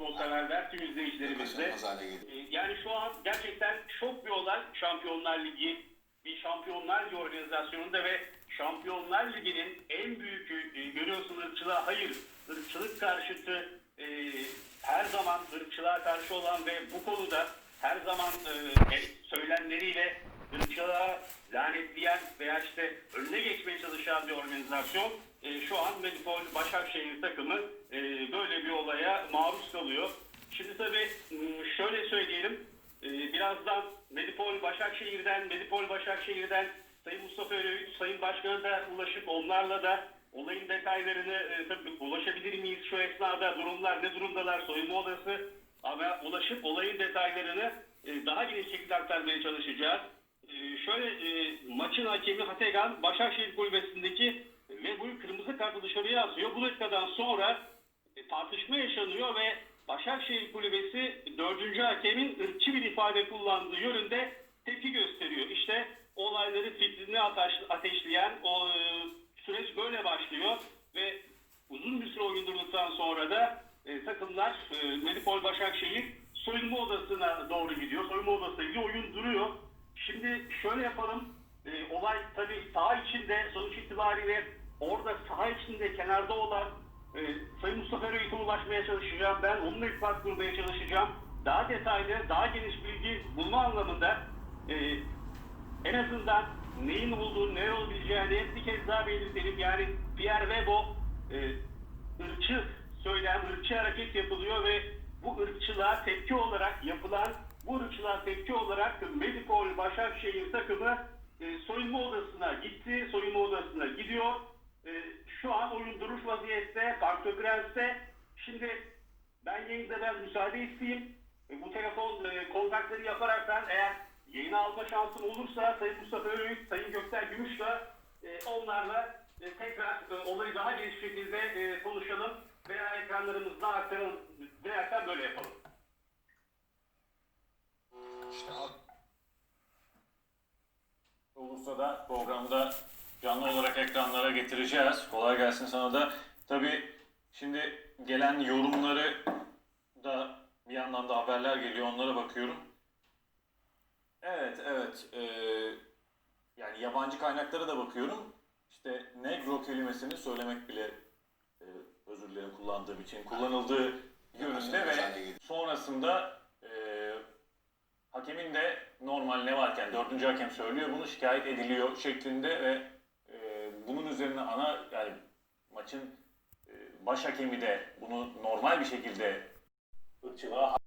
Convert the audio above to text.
futbol severler, tüm izleyicilerimiz de. Kaçınılmaz hale geliyor. Ee, Yani şu an gerçekten şok bir olay Şampiyonlar Ligi bir Şampiyonlar Ligi organizasyonunda ve Şampiyonlar Ligi'nin en büyük e, görüyorsun ırkçılığa hayır ırkçılık karşıtı e, her zaman ırkçılığa karşı olan ve bu konuda her zaman e, söylemleriyle ırkçılığa lanetleyen veya işte önüne geçmeye çalışan bir organizasyon e, şu an Medipol Başakşehir takımı e, böyle bir maruz kalıyor. Şimdi tabii m, şöyle söyleyelim. e, Birazdan Medipol Başakşehir'den, Medipol Başakşehir'den Sayın Mustafa Öğüt, Sayın Başkan'a da ulaşıp onlarla da olayın detaylarını e, tabii ulaşabilir miyiz şu esnada durumlar ne durumdalar soyunma odası ama ulaşıp olayın detaylarını e, daha geniş şekilde aktarmaya çalışacağız. E, şöyle e, maçın hakemi Hategan Başakşehir kulübesindeki ve bu kırmızı kartı dışarıya asıyor. Bu dakikadan sonra tartışma yaşanıyor ve Başakşehir Kulübesi dördüncü hakemin ırkçı bir ifade kullandığı yönünde tepki gösteriyor. İşte olayları fikrini ateş- ateşleyen o e, süreç böyle başlıyor ve uzun bir süre oyun durduktan sonra da e, takımlar e, Medipol Başakşehir soyunma odasına doğru gidiyor. Soyunma odasına gidiyor. Oyun duruyor. Şimdi şöyle yapalım. E, olay tabii saha içinde sonuç itibariyle orada saha içinde kenarda olan e, Sayın Mustafa Eroğlu'ya ulaşmaya çalışacağım. Ben onunla irtibat kurmaya çalışacağım. Daha detaylı, daha geniş bilgi bulma anlamında e, en azından neyin olduğunu, ne olabileceğini bir kez daha belirtelim. Yani Pierre Webo e, ırkçı söylem, ırkçı hareket yapılıyor ve bu ırkçılığa tepki olarak yapılan, bu ırkçılığa tepki olarak Medipol Başakşehir takımı e, soyunma odasına gitti, soyunma odasına gidiyor. E, şu an oyun duruş vaziyette, Park Prens'te. Şimdi ben yayında biraz müsaade isteyeyim. E, bu telefon e, kontakları yaparaktan eğer yayını alma şansım olursa Sayın Mustafa Öğüt, Sayın Gökten Gümüş'la e, onlarla e, tekrar e, olayı daha geniş şekilde e, konuşalım veya ekranlarımızda aktaralım. Veya böyle yapalım. İşte olursa da programda canlı olarak ekranlara getireceğiz. Kolay gelsin sana da. Tabii şimdi gelen yorumları da bir yandan da haberler geliyor onlara bakıyorum. Evet, evet. Ee, yani yabancı kaynaklara da bakıyorum. İşte negro kelimesini söylemek bile e, özür dilerim kullandığım için kullanıldığı yönünde ve sonrasında e, hakemin de normal ne varken dördüncü hakem söylüyor bunu şikayet ediliyor şeklinde ve bunun üzerine ana yani maçın e, baş hakemi de bunu normal bir şekilde ırkçılığa